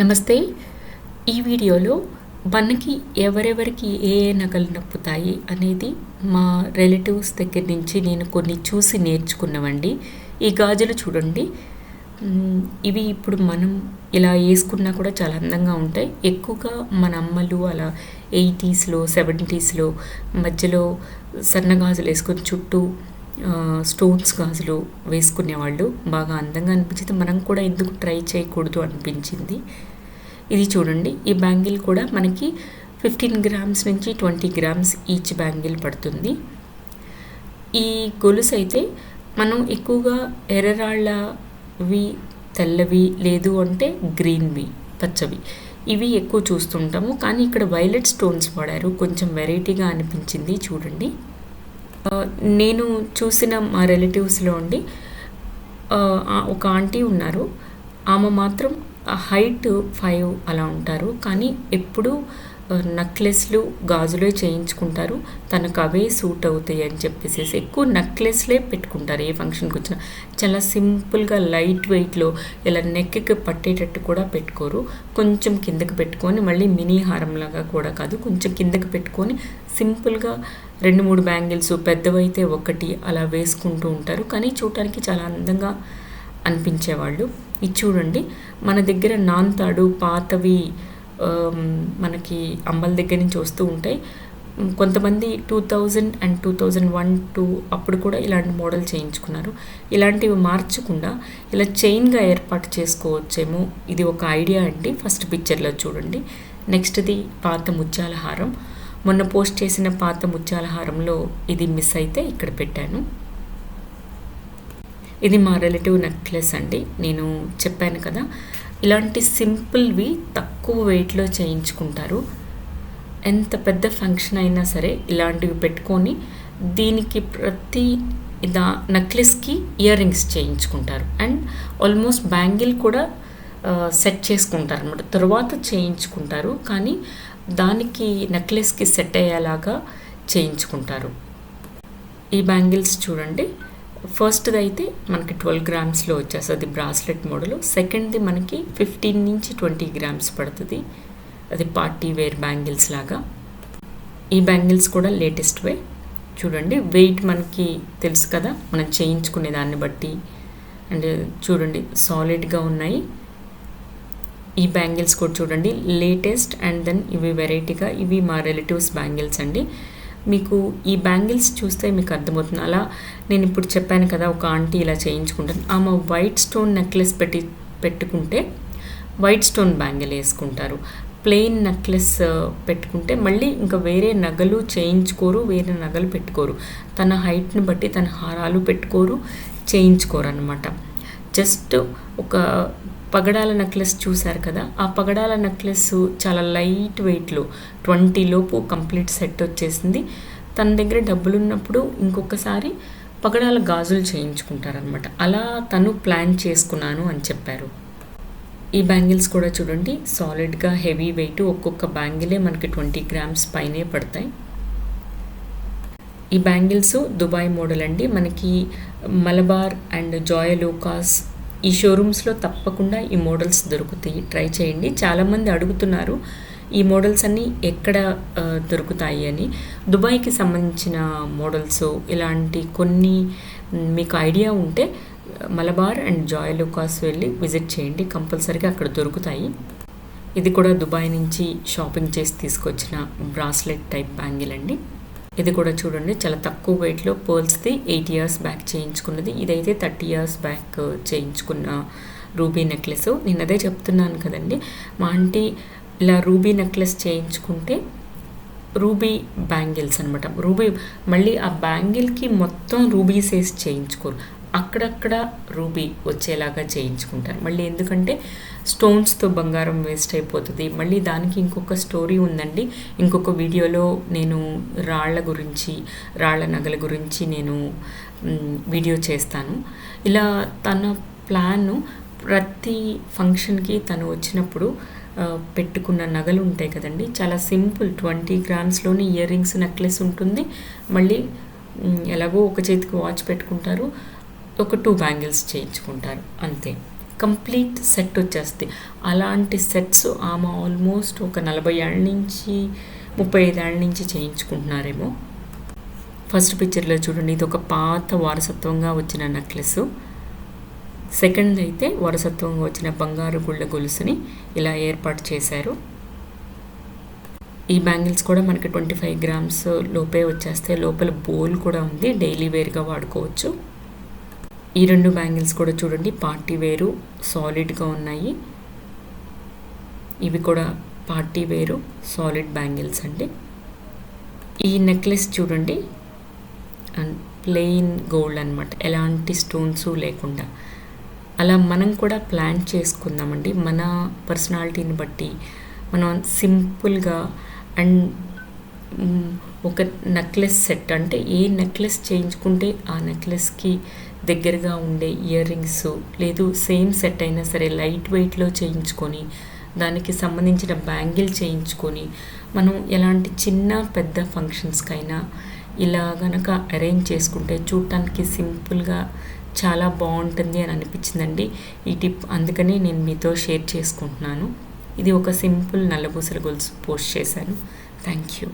నమస్తే. ఈ వీడియోలో మనకి ఎవరెవరికి ఏ ఏ నగలు నప్పుతాయి అనేది మా రిలేటివ్స్ దగ్గర నుంచి నేను కొన్ని చూసి నేర్చుకున్నవండి. ఈ గాజులు చూడండి. ఇవి ఇప్పుడు మనం ఇలా వేసుకున్నా కూడా చాలా అందంగా ఉంటాయి. ఎక్కువగా మన అమ్మలు అలా ఎయిటీస్లో సెవెంటీస్లో మధ్యలో సన్న గాజులు వేసుకొని చుట్టూ స్టోన్స్ గాజులు వేసుకునేవాళ్ళు. బాగా అందంగా అనిపించింది. మనం కూడా ఎందుకు ట్రై చేయకూడదు అనిపించింది. ఇది చూడండి. ఈ బ్యాంగిల్ కూడా మనకి ఫిఫ్టీన్ గ్రామ్స్ నుంచి ట్వంటీ గ్రామ్స్ ఈచ్ బ్యాంగిల్ పడుతుంది. ఈ గొలుసు అయితే మనం ఎక్కువగా ఎర్రరాళ్ళవి తెల్లవి లేదు అంటే గ్రీన్వి పచ్చవి. ఇవి ఎక్కువ చూస్తుంటాము. కానీ ఇక్కడ వైలెట్ స్టోన్స్ వాడారు. కొంచెం వెరైటీగా అనిపించింది. చూడండి. నేను చూసిన మా రిలేటివ్స్లో ఉండి ఒక ఆంటీ ఉన్నారు. ఆమె మాత్రం హైట్ ఫైవ్ అలా ఉంటారు. కానీ ఎప్పుడూ నక్లెస్లు గాజులే చేయించుకుంటారు. తనకు అవే సూట్ అవుతాయి అని చెప్పేసి ఎక్కువ నక్లెస్లే పెట్టుకుంటారు ఏ ఫంక్షన్కి వచ్చినా. చాలా సింపుల్గా లైట్ వెయిట్లో ఇలా నెక్కి పట్టేటట్టు కూడా పెట్టుకోరు. కొంచెం కిందకి పెట్టుకొని మళ్ళీ మినీ హారంలాగా కూడా కాదు కొంచెం కిందకి పెట్టుకొని సింపుల్గా రెండు మూడు బ్యాంగిల్స్ పెద్దవైతే ఒకటి అలా వేసుకుంటూ ఉంటారు. కానీ చూడటానికి చాలా అందంగా అనిపించేవాళ్ళు. ఇది చూడండి. మన దగ్గర నాన్తాడు పాతవి మనకి అమ్మల దగ్గర నుంచి వస్తూ ఉంటాయి. కొంతమంది two thousand and two thousand one two అప్పుడు కూడా ఇలాంటి మోడల్ చేయించుకున్నారు. ఇలాంటివి మార్చకుండా ఇలా చైన్గా ఏర్పాటు చేసుకోవచ్చేమో ఇది ఒక ఐడియా అండి. ఫస్ట్ పిక్చర్లో చూడండి. నెక్స్ట్ది పాత ముత్యాల హారం. మొన్న పోస్ట్ చేసిన పాత ముత్యాలహారంలో ఇది మిస్ అయితే ఇక్కడ పెట్టాను. ఇది మా రిలేటివ్ నెక్లెస్ అండి. నేను చెప్పాను కదా ఇలాంటి సింపుల్వి తక్కువ వెయిట్లో చేయించుకుంటారు. ఎంత పెద్ద ఫంక్షన్ అయినా సరే ఇలాంటివి పెట్టుకొని దీనికి ప్రతి దా నెక్లెస్కి ఇయర్ రింగ్స్ చేయించుకుంటారు. అండ్ ఆల్మోస్ట్ బ్యాంగిల్ కూడా సెట్ చేసుకుంటారు అనమాట తర్వాత చేయించుకుంటారు. కానీ దానికి నెక్లెస్కి సెట్ అయ్యేలాగా చేయించుకుంటారు. ఈ బ్యాంగిల్స్ చూడండి. ఫస్ట్ది అయితే మనకి ట్వెల్వ్ గ్రామ్స్లో వచ్చేస్తుంది బ్రాస్లెట్ మోడల్. సెకండ్ది మనకి ఫిఫ్టీన్ నుంచి ట్వంటీ గ్రామ్స్ పడుతుంది. అది పార్టీ వేర్ బ్యాంగిల్స్ లాగా. ఈ బ్యాంగిల్స్ కూడా లేటెస్ట్ వే. చూడండి వెయిట్ మనకి తెలుసు కదా మనం చేయించుకునే దాన్ని బట్టి. అండ్ చూడండి సాలిడ్గా ఉన్నాయి. ఈ బ్యాంగిల్స్ కూడా చూడండి. లేటెస్ట్ అండ్ దెన్ ఇవి వెరైటీగా ఇవి మా రిలేటివ్స్ బ్యాంగిల్స్ అండి. మీకు ఈ బ్యాంగిల్స్ చూస్తే మీకు అర్థమవుతుంది. అలా నేను ఇప్పుడు చెప్పాను కదా ఒక ఆంటీ ఇలా చేయించుకుంటాను ఆమె వైట్ స్టోన్ నెక్లెస్ పెట్టి పెట్టుకుంటే వైట్ స్టోన్ బ్యాంగిల్ వేసుకుంటారు. ప్లెయిన్ నెక్లెస్ పెట్టుకుంటే మళ్ళీ ఇంకా వేరే నగలు చేయించుకోరు వేరే నగలు పెట్టుకోరు. తన హైట్ని బట్టి తన హారాలు పెట్టుకోరు చేయించుకోరు అనమాట జస్ట్ ఒక పగడాల నెక్లెస్ చూశారు కదా? ఆ పగడాల నెక్లెస్ చాలా లైట్ వెయిట్లో ట్వంటీ లోపు కంప్లీట్ సెట్ వచ్చేసింది. తన దగ్గర డబ్బులు ఉన్నప్పుడు ఇంకొకసారి పగడాల గాజులు చేయించుకుంటారనమాట అలా తను ప్లాన్ చేసుకున్నాను అని చెప్పారు. ఈ బ్యాంగిల్స్ కూడా చూడండి సాలిడ్గా హెవీ వెయిట్ ఒక్కొక్క బ్యాంగిలే మనకి ట్వంటీ గ్రామ్స్ పైనే పడతాయి. ఈ బ్యాంగిల్స్ దుబాయ్ మోడల్ అండి. మనకి మలబార్ అండ్ జాయ లూకాస్ ఈ షోరూమ్స్లో తప్పకుండా ఈ మోడల్స్ దొరుకుతాయి. ట్రై చేయండి. చాలామంది అడుగుతున్నారు ఈ మోడల్స్ అన్నీ ఎక్కడ దొరుకుతాయి అని. దుబాయ్కి సంబంధించిన మోడల్స్ ఇలాంటి కొన్ని మీకు ఐడియా ఉంటే మలబార్ అండ్ జాయ్ లూకాస్ వెళ్ళి విజిట్ చేయండి. కంపల్సరీగా అక్కడ దొరుకుతాయి. ఇది కూడా దుబాయ్ నుంచి షాపింగ్ చేసి తీసుకొచ్చిన బ్రాస్లెట్ టైప్ బ్యాంగిల్ అండి. ఇది కూడా చూడండి చాలా తక్కువ వెయిట్లో పర్ల్స్ది ఎయిట్ ఇయర్స్ బ్యాక్ చేయించుకున్నది. ఇదైతే థర్టీ ఇయర్స్ బ్యాక్ చేయించుకున్న రూబీ నెక్లెస్ నేను అదే చెప్తున్నాను కదండి మా ఆంటీ ఇలా రూబీ నెక్లెస్ చేయించుకుంటే రూబీ బ్యాంగిల్స్ అనమాట రూబీ మళ్ళీ ఆ బ్యాంగిల్కి మొత్తం రూబీస్ వేసి చేయించుకోరు. అక్కడక్కడ రూబీ వచ్చేలాగా చేయించుకుంటారు. మళ్ళీ ఎందుకంటే స్టోన్స్తో బంగారం వేస్ట్ అయిపోతుంది. మళ్ళీ దానికి ఇంకొక స్టోరీ ఉందండి. ఇంకొక వీడియోలో నేను రాళ్ళ గురించి రాళ్ళ నగల గురించి నేను వీడియో చేస్తాను. ఇలా తన ప్లాన్ ప్రతి ఫంక్షన్కి తను వచ్చినప్పుడు పెట్టుకున్న నగలు ఉంటాయి కదండి. చాలా సింపుల్ ట్వంటీ గ్రామ్స్లోని ఇయర్ రింగ్స్ నెక్లెస్ ఉంటుంది. మళ్ళీ ఎలాగో ఒక చేతికి వాచ్ పెట్టుకుంటారు. ఒక టూ బ్యాంగిల్స్ చేయించుకుంటారు అంతే. కంప్లీట్ సెట్ వచ్చేస్తుంది అలాంటి సెట్స్ ఆమె ఆల్మోస్ట్ ఒక నలభై ఏళ్ళ నుంచి ముప్పై ఐదు ఏళ్ళ నుంచి చేయించుకుంటున్నారేమో. ఫస్ట్ పిక్చర్లో చూడండి ఇది ఒక పాత వారసత్వంగా వచ్చిన నెక్లెస్ సెకండ్ అయితే వారసత్వంగా వచ్చిన బంగారు గుళ్ళ గొలుసుని ఇలా ఏర్పాటు చేశారు. ఈ బ్యాంగిల్స్ కూడా మనకి ట్వంటీ ఫైవ్ గ్రామ్స్ లోపే వచ్చేస్తే లోపల బోల్ కూడా ఉంది. డైలీ వేర్గా వాడుకోవచ్చు. ఈ రెండు బ్యాంగిల్స్ కూడా చూడండి పార్టీ వేరు సాలిడ్గా ఉన్నాయి. ఇవి కూడా పార్టీ వేరు సాలిడ్ బ్యాంగిల్స్ అండి. ఈ నెక్లెస్ చూడండి అండ్ ప్లెయిన్ గోల్డ్ అనమాట ఎలాంటి స్టోన్స్ లేకుండా. అలా మనం కూడా ప్లాన్ చేసుకుందామండి. మన పర్సనాలిటీని బట్టి మనం సింపుల్గా అండ్ ఒక నెక్లెస్ సెట్ అంటే ఏ నెక్లెస్ చేయించుకుంటే ఆ నెక్లెస్కి దగ్గరగా ఉండే ఇయర్ రింగ్స్ లేదు సేమ్ సెట్ అయినా సరే లైట్ వెయిట్లో చేయించుకొని దానికి సంబంధించిన బ్యాంగిల్ చేయించుకొని మనం ఎలాంటి చిన్న పెద్ద ఫంక్షన్స్కైనా ఇలా గనక అరేంజ్ చేసుకుంటే చూడటానికి సింపుల్గా చాలా బాగుంటుంది అని అనిపించిందండి. ఈ టిప్ అందుకనే నేను మీతో షేర్ చేసుకుంటున్నాను. ఇది ఒక సింపుల్ నల్లబూసల గొలుసు పోస్ట్ చేశాను. Thank you.